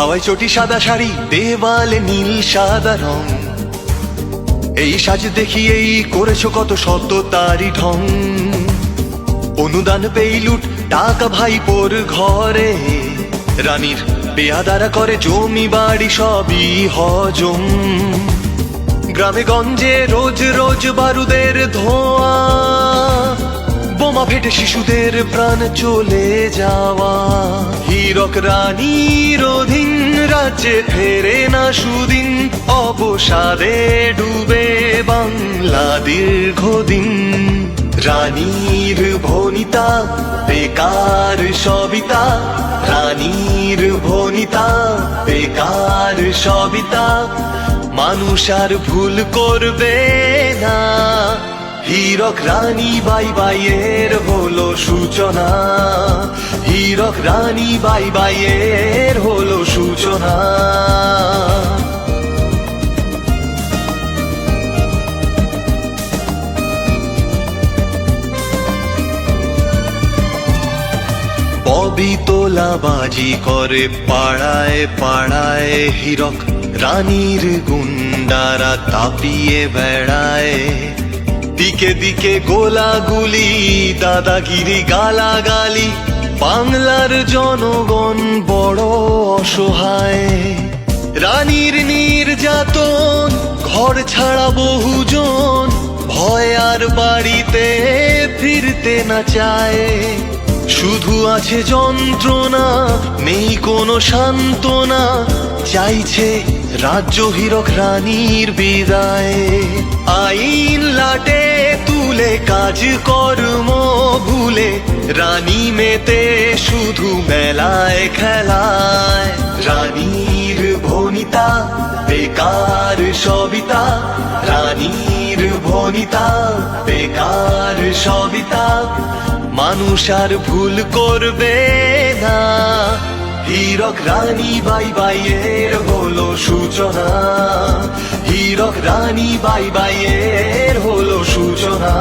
হাওয়াই চটি সাদা শাড়ি, দেওয়ালে নীল সাদা রং। এই সাজ দেখিয়েই করেছ কত শত তারি ঢং। অনুদান পেই লুট টাকা ভাই ভাইপোর ঘরে। রানীর বেয়াদারা করে জমি বাড়ি সবই হজম। গ্রামে গঞ্জে রোজ রোজ বারুদের ধোঁয়া। বোমা ফেটে শিশুদের প্রাণ চলে যাওয়া। হীরক রানীর অধীন রাজ্যে ফেরে না সুদিন, অবসাদে ডুবে বাংলা দীর্ঘদিন। রানীর ভনিতা, বেকার সবিতা, রানীর ভনিতা, বেকার সবিতা। মানুষ আর ভুল করবে না। হীরক রানী বাই বাইয়ের হলো সূচনা। হীরক রানী বাই বাইয়ের হলো সূচনা। ববি তোলা বাজি করে পাড়ায় পাড়ায় হীরক রানীর গুন্ডারা তাপিয়ে বেড়ায়। দিকে দিকে গোলাগুলি, দাদাগিরি গালাগালি। বাংলার জনগণ বড় অসহায়। রানীর নির্যাতন, ঘর ছাড়া বহুজন। ভয় আর বাড়িতে ফিরতে না চায়। শুধু আছে যন্ত্রণা, নেই কোনো সান্ত্বনা। চাইছে রাজ্য হীরক রানীর বিদায়। কাজ কর্ম ভুলে রানী মেতে শুধু মেলায় খেলায়। রানীর ভনিতা, বেকার সবিতা। রানীর ভনিতা, বেকার সবিতা। মানুষ আর ভুল করবে না। হীরক রানী বাই বাইয়ের হলো সূচনা। হীরক রানী, বাই বাইয়ের হলো সূচনা।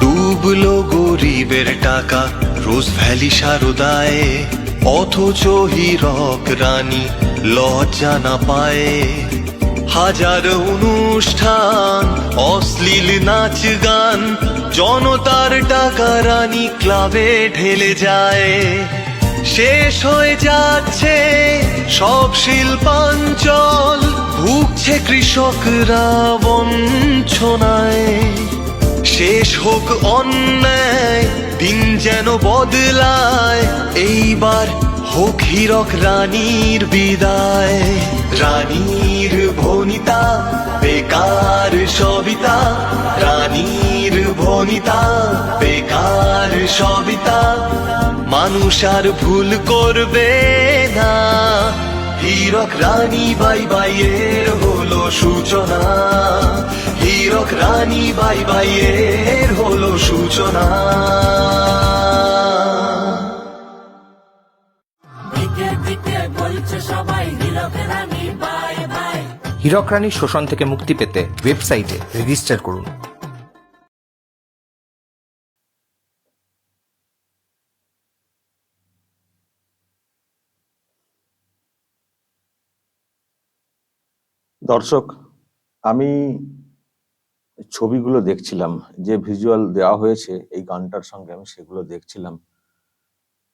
ডুবলো গরিবের টাকা, রোজ ভ্যালি সারদায়। অথচ হীরক রানী লজ্জা না পায়। হাজার অনুষ্ঠান, অশ্লীল নাচ গান, জনতার টাকা রানী ক্লাবে ঢেলে যায়। শেষ হয়ে যাচ্ছে সব শিল্পাঞ্চল, ভুগছে কৃষকরা বঞ্চনায়। শেষ হোক অন্যায়, দিন যেন বদলায়, এইবার হোক হীরক রানীর বিদায়। রানীর ভনিতা, বেকার সবিতা। রানীর ভনিতা, বেকার সবিতা। মানুষ আর ভুল করবে না। হীরক রানী বাই বাইয়ের হলো সূচনা। হীরক রানী বাই বাইয়ের হলো সূচনা। হীরক রানীর শোষণ থেকে মুক্তি পেতে ওয়েবসাইটে রেজিস্টার করুন। দর্শক, আমি ছবিগুলো দেখছিলাম, যে ভিজুয়াল দেওয়া হয়েছে, এই গানটার সঙ্গে আমি সেগুলো দেখছিলাম।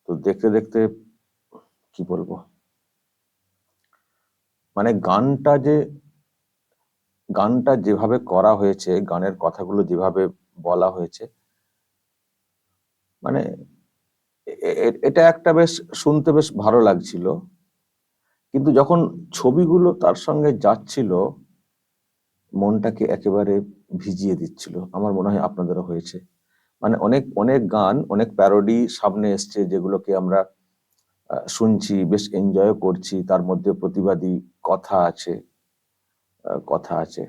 তো দেখতে দেখতে, কি বলব? মানে গানটা যে, গানটা যেভাবে করা হয়েছে, গানের কথাগুলো যেভাবে বলা হয়েছে মানে এটা একটা বেশ শুনতে বেশ ভালো লাগছিল। কিন্তু যখন ছবিগুলো তার সঙ্গে যাচ্ছিল, মনটাকে একেবারে ভিজিয়ে দিচ্ছিল। আমার মনে হয় আপনাদেরও হয়েছে। মানে অনেক অনেক গান, অনেক প্যারোডি সামনে এসছে যেগুলোকে আমরা শুনছি, বেশ এনজয় করছি। তার মধ্যে প্রতিবাদী কথা আছে কথা আছে।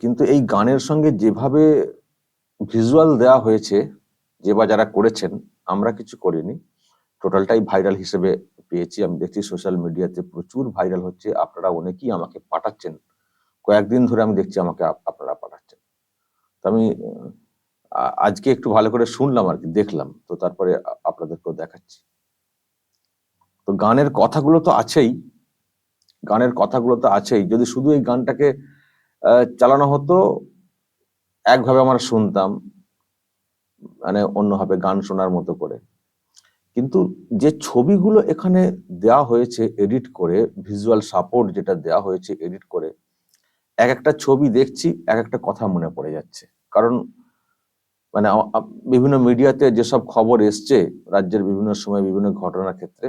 কিন্তু এই গানের সঙ্গে যেভাবে ভিজুয়াল দেওয়া হয়েছে, যে বা যারা করেছেন, আমরা কিছু করিনি। টোটালটাই ভাইরাল হিসেবে পেয়েছি। আমি দেখছি সোশ্যাল মিডিয়াতে প্রচুর ভাইরাল হচ্ছে। আপনারা অনেকেই আমাকে পাঠাচ্ছেন। কয়েকদিন ধরে আমি দেখছি আমাকে আপ- আপনারা পাঠাচ্ছেন। তো আমি আজকে একটু ভালো করে শুনলাম আর কি, দেখলাম। তো তারপরে আপনাদেরকেও দেখাচ্ছি। তো গানের কথাগুলো তো আছেই। গানের কথাগুলো তো আছেই। যদি শুধু এই গানটাকে চালানো হতো, একভাবে আমরা শুনতাম মানে অন্যভাবে গান শোনার মতো করে। কিন্তু যে ছবিগুলো এখানে দেওয়া হয়েছে এডিট করে, ভিজুয়াল সাপোর্ট যেটা দেওয়া হয়েছে এডিট করে, এক একটা ছবি দেখছি, এক একটা কথা মনে পড়ে যাচ্ছে। কারণ মানে বিভিন্ন মিডিয়াতে যেসব খবর এসছে, রাজ্যের বিভিন্ন সময় বিভিন্ন ঘটনার ক্ষেত্রে,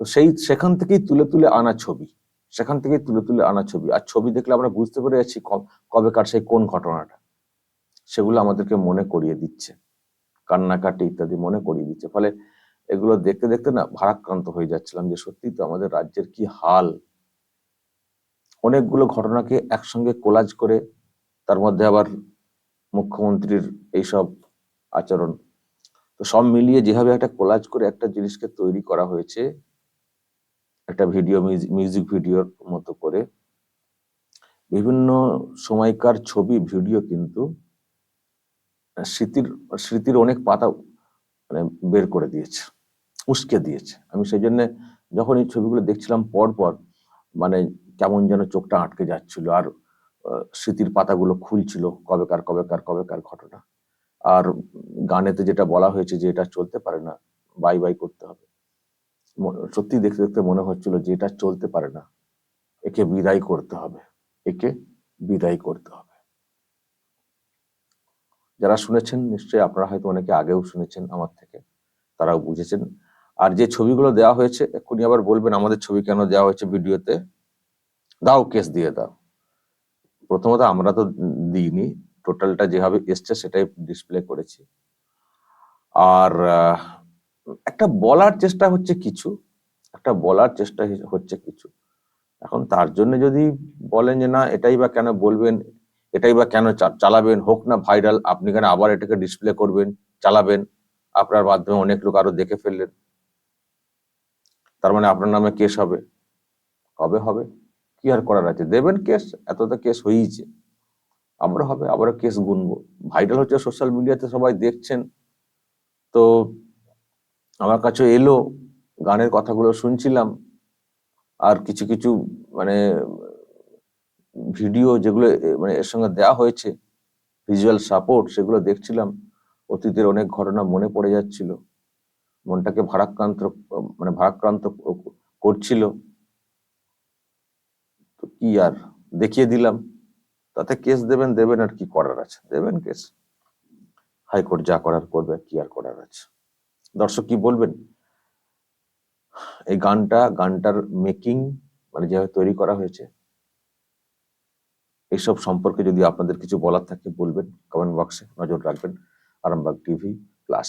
তো সেই, সেখান থেকেই তুলে তুলে আনা ছবি। সেখান থেকেই তুলে তুলে আনা ছবি। আর ছবি দেখলে আমরা বুঝতে পেরে যাচ্ছি কবেকার সেই কোন ঘটনাটা। সেগুলো আমাদেরকে মনে করিয়ে দিচ্ছে। কান্নাকাটি ইত্যাদি মনে করিয়ে দিচ্ছে। ফলে এগুলো দেখতে দেখতে না ভারাক্রান্ত হয়ে যাচ্ছিলাম যে সত্যি তো আমাদের রাজ্যের কি হাল। অনেকগুলো ঘটনাকে একসঙ্গে কোলাজ করে, তার মধ্যে আবার মুখ্যমন্ত্রীর এইসব আচরণ। তো সব মিলিয়ে যেভাবে একটা কোলাজ করে একটা জিনিসকে তৈরি করা হয়েছে, একটা ভিডিও মিউজিক ভিডিওর মতো করে, বিভিন্ন সময়কার ছবি ভিডিও কিন্তু স্মৃতির স্মৃতির অনেক পাতা মানে বের করে দিয়েছে, উস্কে দিয়েছে। আমি সেই জন্য যখন এই ছবিগুলো দেখছিলাম পর পর মানে কেমন যেন চোখটা আটকে যাচ্ছিল। আর স্মৃতির পাতাগুলো খুলছিল কবেকার কবেকার কবেকার ঘটনা। আর গানেতে যেটা বলা হয়েছে যে এটা চলতে পারে না, বাই বাই করতে হবে। সত্যি দেখতে দেখতে মনে হচ্ছিল যে এটা চলতে পারে না। একে বিদায় করতে হবে, একে বিদায় করতে হবে। যারা শুনেছেন, নিশ্চয়ই আপনারা হয়তো অনেকে আগেও শুনেছেন আমার থেকে, তারাও বুঝেছেন। আর যে ছবিগুলো দেওয়া হয়েছে, এক্ষুনি আবার বলবেন আমাদের ছবি কেন দেওয়া হয়েছে ভিডিওতে? দাও, কেস দিয়ে দাও। প্রথমত আমরা তো দিইনি, টোটালটা যেভাবে এসছে সেটাই ডিসপ্লে করেছি। আর একটা বলার চেষ্টা হচ্ছে কিছু, একটা বলার চেষ্টা হচ্ছে কিছু। এখন তার জন্য যদি বলেন যে না, এটাই বা কেন বলবেন, এটাই বা কেন চালাবেন, হোক না ভাইরাল আপনি কেন আবার এটাকে ডিসপ্লে করবেন, চালাবেন, আপনার মাধ্যমে অনেক লোক আরও দেখে ফেললেন। তার মানে আপনার নামে কেস হবে। কবে হবে? কি আর করার আছে। দেবেন কেস এত তো কেস হয়েইছে। আমরা হবে আবারও কেস গুনবো। ভাইরাল হচ্ছে সোশ্যাল মিডিয়াতে সবাই দেখছেন। তো আমার কাছে এলো, গানের কথাগুলো শুনছিলাম। আর কিছু কিছু মানে ভিডিও যেগুলো মানে এর সঙ্গে দেওয়া হয়েছে ভিজুয়াল সাপোর্ট সেগুলো দেখছিলাম। অতীতের অনেক ঘটনা মনে পড়ে যাচ্ছিল। মনটাকে ভারাক্রান্ত মানে ভারাক্রান্ত করছিল। তো কি আর দেখিয়ে দিলাম? তাতে কেস দেবেন দেবেন আর কি করার আছে? দেবেন কেস। হাইকোর্ট যা করার করবে, কি আর করার আছে? দর্শক কি বলবেন? এই গানটা, গানটার মেকিং মানে যেভাবে তৈরি করা হয়েছে এইসব সম্পর্কে যদি আপনাদের কিছু বলার থাকে, বলবেন। কমেন্ট বক্সে নজর রাখবেন। Arambagh TV plus